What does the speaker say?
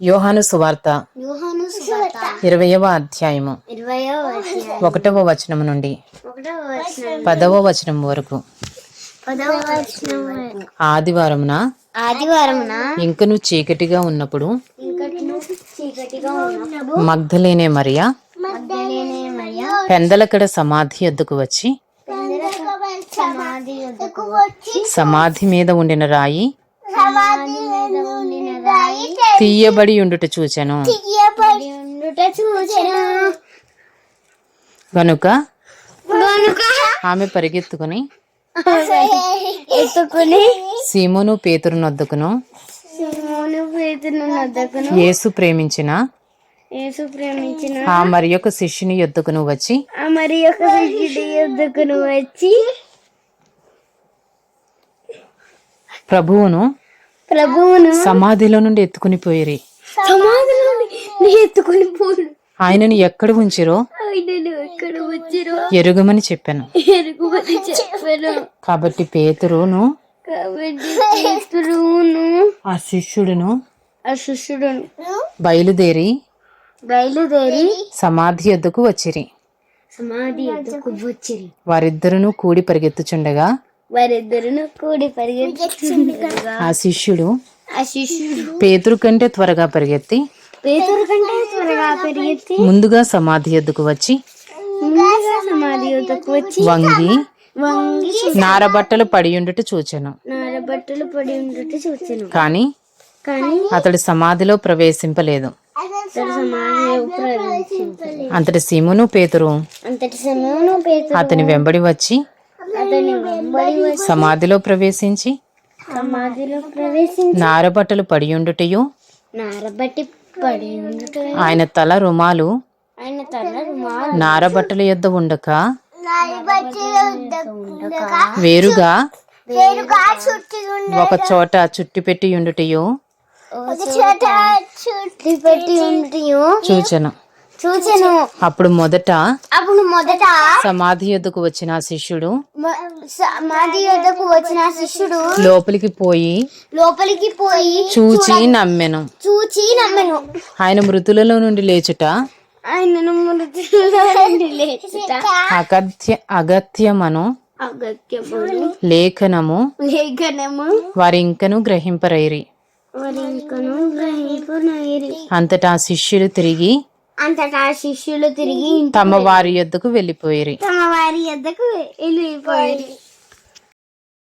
యోహాను సువార్త ఇరవయవ అధ్యాయము. ఒకటవ వచనం నుండి పదవ వచనం వరకు. ఆదివారమున ఆదివారమున ఇంకను చీకటిగా ఉన్నప్పుడు మగ్ధలేనే మరియా పెందలకడ సమాధి ఎద్దుకు వచ్చి సమాధి మీద ఉండిన రాయి తీయబడి ఉండుట చూచెను. గనుక గనుక ఆమె పరిగెత్తుకుని సీమోను పేతురునొద్దకును సిమోను పేతును వద్దకును యేసు ప్రేమించిన యేసు ప్రేమించిన ఆ మరి యొక్క శిష్యుని యొద్దకును వచ్చి ఆ మరి ఒక శిష్యుడి వద్దకును వచ్చి ప్రభువును ప్రభువును సమాధిలో నుండి ఎత్తుకుని పోయిరి. ఎత్తుకుని ఆయనను ఎక్కడ ఉంచిరో ఎరుగమని చెప్పాను. ఎరుగుమని చెప్పాను. కాబట్టి పేతురును ఆ శిష్యుడును ఆ శిష్యుడును బయలుదేరి బయలుదేరి సమాధి యొద్దకు వచ్చిరి. సమాధి ఎద్దుకు వచ్చిరి. వారిద్దరును కూడి పరిగెత్తుచుండగా వారిద్దరును కూడి పరిగెత్తుతుండగా ఆ శిష్యుడు ఆ శిష్యుడు పేతురు కంటే త్వరగా పరిగెత్తి పేతురు కంటే త్వరగా పరిగెత్తి ముందుగా సమాధి యొద్దకు వచ్చి ముందుగా సమాధి వద్దకు వచ్చి వంగి వంగి నారబట్టలు పడి ఉండుట చూచెను. నారబట్టలు పడి ఉండట చూచాను. కాని కానీ అతడు సమాధిలో ప్రవేశింపలేదు. అంతటి సీమును పేతురు అంతటి సమయంలో పేతురు అతని వెంబడి వచ్చి సమాధిలో ప్రవేశించి సమాధిలో ప్రవేశించి నారబట్టలు పడి ఉండుటయు? నారబట్టి పడి ఉండట ఆయన తల రుమాలు ఆయన తల రుమాలు నారబట్టల యొద్ద ఉండక? వేరుగా? ఒక చోట చుట్టి పెట్టి ఉండుటయు? చోట చుట్టి పెట్టి ఉండటయు? చూచెను చూచెను. అప్పుడు మొదట అప్పుడు మొదట సమాధి యొద్దకు వచ్చిన శిష్యుడు సమాధి వద్దకు వచ్చిన శిష్యుడు లోపలికి పోయి లోపలికి పోయి చూచి నమ్మెను. చూచి నమ్మెను. ఆయన మృతులలో నుండి లేచుట? ఆయనను మృతుల్లో నుండి లేచుట. అగత్య అగత్యమను అగత్యమును లేఖనము లేఖనము వారి ఇంకను గ్రహింపరైరి. వారి ఇంకను గ్రహింపునైరి. అంతటా ఆ శిష్యులు తిరిగి అంతటా శిష్యులు తిరిగి తమ వారి యొద్దకు వెళ్ళిపోయిరి. తమ వారి యొద్దకు వెళ్ళిపోయి